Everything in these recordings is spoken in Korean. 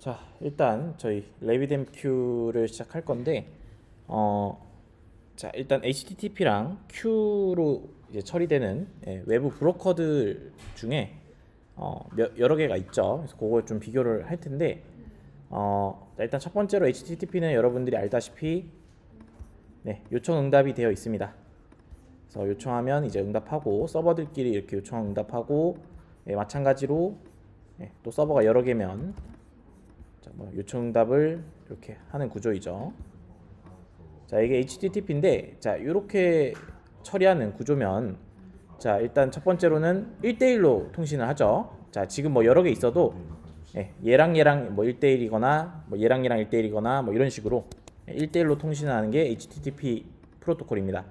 자, 일단 저희 레비뎀큐를 시작할 건데 어, 자, 일단 HTTP랑 Q로 이제 처리되는 예, 외부 브로커들 중에 어, 몇, 여러 개가 있죠. 그래서 그걸 좀 비교를 할 텐데 어, 자, 일단 첫 번째로 HTTP는 여러분들이 알다시피 네, 요청 응답이 되어 있습니다. 그래서 요청하면 이제 응답하고 서버들끼리 이렇게 요청 응답하고 예, 마찬가지로 예, 또 서버가 여러 개면 요청 응답을 이렇게 하는 구조이죠. 자, 이게 HTTP인데 자, 이렇게 처리하는 구조면 자, 일단 첫 번째로는 1대1로 통신을 하죠. 자, 지금 뭐 여러 개 있어도 예, 얘랑 얘랑 뭐 1대1이거나 뭐 얘랑 얘랑 1대1이거나 뭐 이런 식으로 1대1로 통신하는 게 HTTP 프로토콜입니다.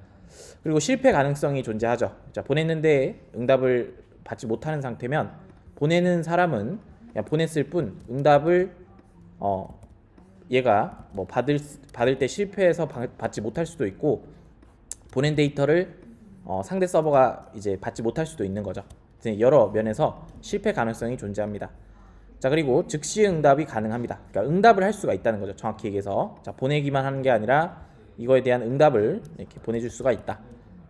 그리고 실패 가능성이 존재하죠. 자, 보냈는데 응답을 받지 못하는 상태면 보내는 사람은 그냥 보냈을 뿐 응답을 어 얘가 뭐 받을 받을 때 실패해서 받- 받지 못할 수도 있고 보낸 데이터를 어, 상대 서버가 이제 받지 못할 수도 있는 거죠. 여러 면에서 실패 가능성이 존재합니다. 자 그리고 즉시 응답이 가능합니다. 그러니까 응답을 할 수가 있다는 거죠. 정확히 얘기해서 자 보내기만 하는 게 아니라 이거에 대한 응답을 이렇게 보내줄 수가 있다.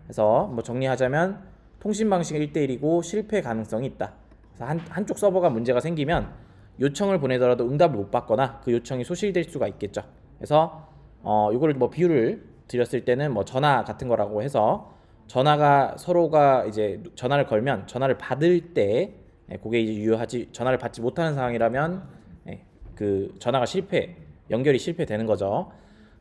그래서 뭐 정리하자면 통신 방식은 1대1이고 실패 가능성이 있다. 그래서 한, 한쪽 서버가 문제가 생기면 요청을 보내더라도 응답을 못 받거나 그 요청이 소실될 수가 있겠죠. 그래서 어 이거를 뭐 비유를 드렸을 때는 뭐 전화 같은 거라고 해서 전화가 서로가 이제 전화를 걸면 전화를 받을 때 예, 그게 이제 유효하지 전화를 받지 못하는 상황이라면 예, 그 전화가 실패 연결이 실패되는 거죠.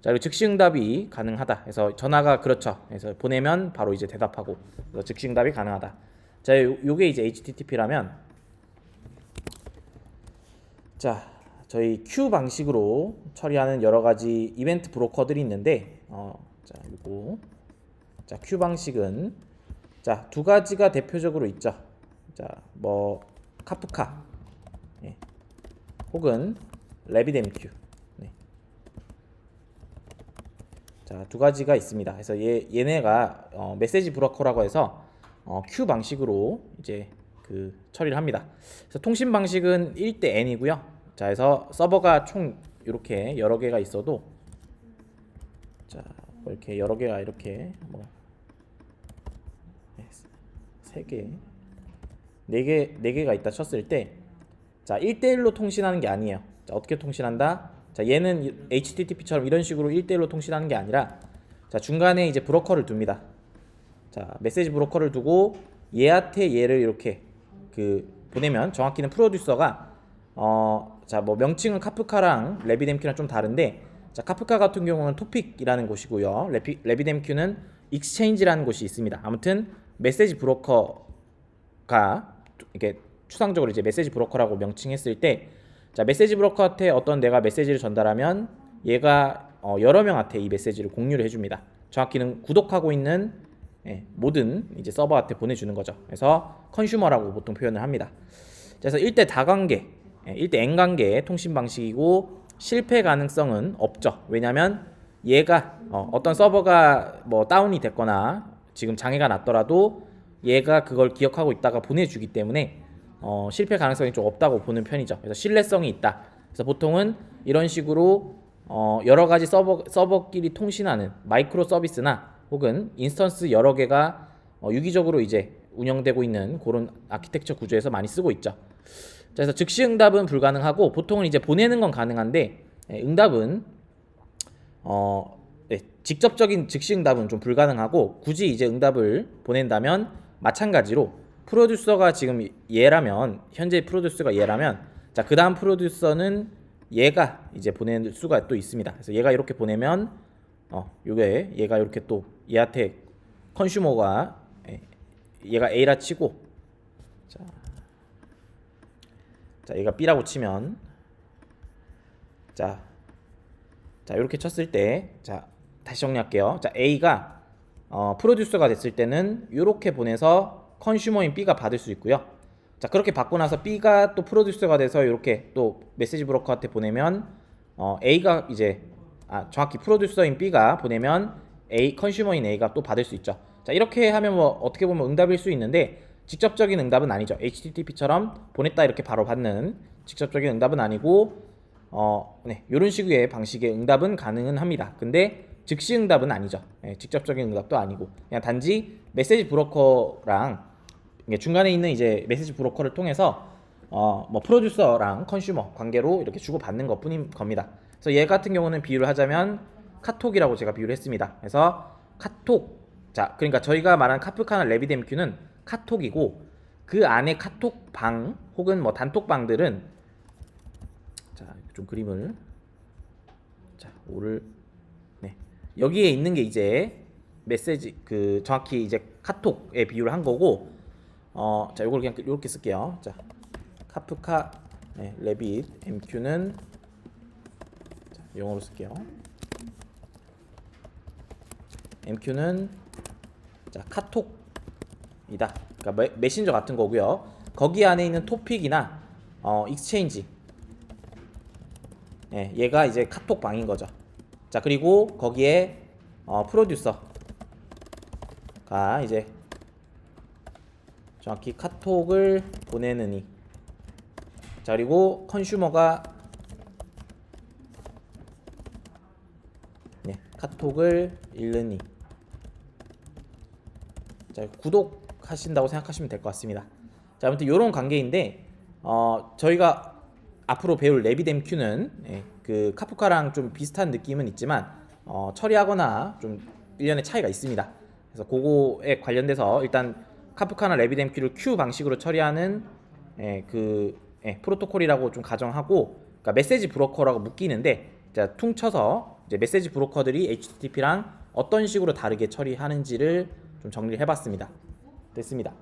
자 그리고 즉시 응답이 가능하다. 그래서 전화가 그렇죠. 그래서 보내면 바로 이제 대답하고 그래서 즉시 응답이 가능하다. 자 요, 요게 이제 HTTP라면 자 저희 Q 방식으로 처리하는 여러 가지 이벤트 브로커들이 있는데 어, 자 요거 자 Q 방식은 자 두 가지가 대표적으로 있죠. 자 뭐 카프카 예. 혹은 레비뎀큐 네. 자, 두 가지가 있습니다. 그래서 얘, 얘네가 어, 메시지 브로커라고 해서 어, Q 방식으로 이제 그 처리를 합니다. 그래서 통신 방식은 1대 N이고요. 자, 그래서 서버가 총 이렇게 여러 개가 있어도 자, 뭐 이렇게 여러 개가 이렇게 뭐 네, 세 개, 네 개, 네 개가 있다 쳤을 때 자, 1대 1로 통신하는 게 아니에요. 자, 어떻게 통신한다? 자, 얘는 HTTP처럼 이런 식으로 1대1로 통신하는 게 아니라 자, 중간에 이제 브로커를 둡니다. 자, 메시지 브로커를 두고 얘한테 얘를 이렇게 그 보내면 정확히는 프로듀서가 어, 자, 뭐 명칭은 카프카랑 레비뎀큐랑 좀 다른데 자, 카프카 같은 경우는 토픽이라는 곳이고요. 레피, 레비뎀큐는 익스체인지라는 곳이 있습니다. 아무튼 메시지 브로커가 이렇게 추상적으로 이제 메시지 브로커라고 명칭했을 때, 자 메시지 브로커한테 어떤 내가 메시지를 전달하면 얘가 어, 여러 명한테 이 메시지를 공유를 해줍니다. 정확히는 구독하고 있는 예, 모든 이제 서버한테 보내주는 거죠. 그래서 컨슈머라고 보통 표현을 합니다. 그래서 1대 다관계, 예, 1대 N 관계의 통신 방식이고 실패 가능성은 없죠. 왜냐하면 얘가 어, 어떤 서버가 뭐 다운이 됐거나 지금 장애가 났더라도 얘가 그걸 기억하고 있다가 보내주기 때문에 어, 실패 가능성이 좀 없다고 보는 편이죠. 그래서 신뢰성이 있다. 그래서 보통은 이런 식으로 어, 여러 가지 서버 서버끼리 통신하는 마이크로 서비스나 혹은 인스턴스 여러 개가 어, 유기적으로 이제 운영되고 있는 그런 아키텍처 구조에서 많이 쓰고 있죠. 자, 그래서 즉시 응답은 불가능하고 보통은 이제 보내는 건 가능한데 예, 응답은 어, 네, 직접적인 즉시 응답은 좀 불가능하고 굳이 이제 응답을 보낸다면 마찬가지로 프로듀서가 지금 얘라면 현재 프로듀서가 얘라면 자 그 다음 프로듀서는 얘가 이제 보낼 수가 또 있습니다. 그래서 얘가 이렇게 보내면 어 요게 얘가 이렇게 또 얘한테 컨슈머가 예, 얘가 A라 치고 자, 자 얘가 B라고 치면 자, 자 이렇게 쳤을 때 자 다시 정리할게요. 자 A가 어, 프로듀서가 됐을 때는 이렇게 보내서 컨슈머인 B가 받을 수 있고요. 자 그렇게 받고 나서 B가 또 프로듀서가 돼서 이렇게 또 메시지 브로커한테 보내면 어, A가 이제 아 정확히 프로듀서인 B가 보내면 A 컨슈머인 A가 또 받을 수 있죠. 자 이렇게 하면 뭐 어떻게 보면 응답일 수 있는데 직접적인 응답은 아니죠. HTTP처럼 보냈다 이렇게 바로 받는 직접적인 응답은 아니고 어, 네, 이런 식의 방식의 응답은 가능은 합니다. 근데 즉시 응답은 아니죠. 예, 직접적인 응답도 아니고 그냥 단지 메시지 브로커랑 중간에 있는 이제 메시지 브로커를 통해서 어, 뭐 프로듀서랑 컨슈머 관계로 이렇게 주고 받는 것뿐인 겁니다. 그래서 얘 같은 경우는 비유를 하자면 카톡이라고 제가 비유를 했습니다. 그래서 카톡. 자 그러니까 저희가 말한 카프카나 레비뎀큐는 카톡이고 그 안에 카톡 방 혹은 뭐 단톡 방들은 자 좀 그림을 자 오를 네. 여기에 있는 게 이제 메시지 그 정확히 이제 카톡에 비유를 한 거고 어자 이걸 그냥 이렇게 쓸게요. 자 카프카 네, 레빗 MQ는 자, 영어로 쓸게요 MQ는 자 카톡이다. 그러니까 메, 메신저 같은 거고요. 거기 안에 있는 토픽이나 어 익스체인지 예, 얘가 이제 카톡 방인 거죠. 자 그리고 거기에 어, 프로듀서가 이제 정확히 카톡을 보내느니. 자 그리고 컨슈머가 네, 카톡을 읽느니 자 구독하신다고 생각하시면 될 것 같습니다. 자 아무튼 이런 관계인데 어, 저희가 앞으로 배울 레비뎀큐는 예, 그 카프카랑 좀 비슷한 느낌은 있지만 어, 처리하거나 좀 일련의 차이가 있습니다. 그래서 그거에 관련돼서 일단 카프카나 레비뎀큐를 큐 방식으로 처리하는 예, 그 예, 프로토콜이라고 좀 가정하고 그러니까 메시지 브로커라고 묶이는데 자, 퉁쳐서 이제 메시지 브로커들이 HTTP랑 어떤 식으로 다르게 처리하는지를 좀 정리를 해봤습니다. 됐습니다.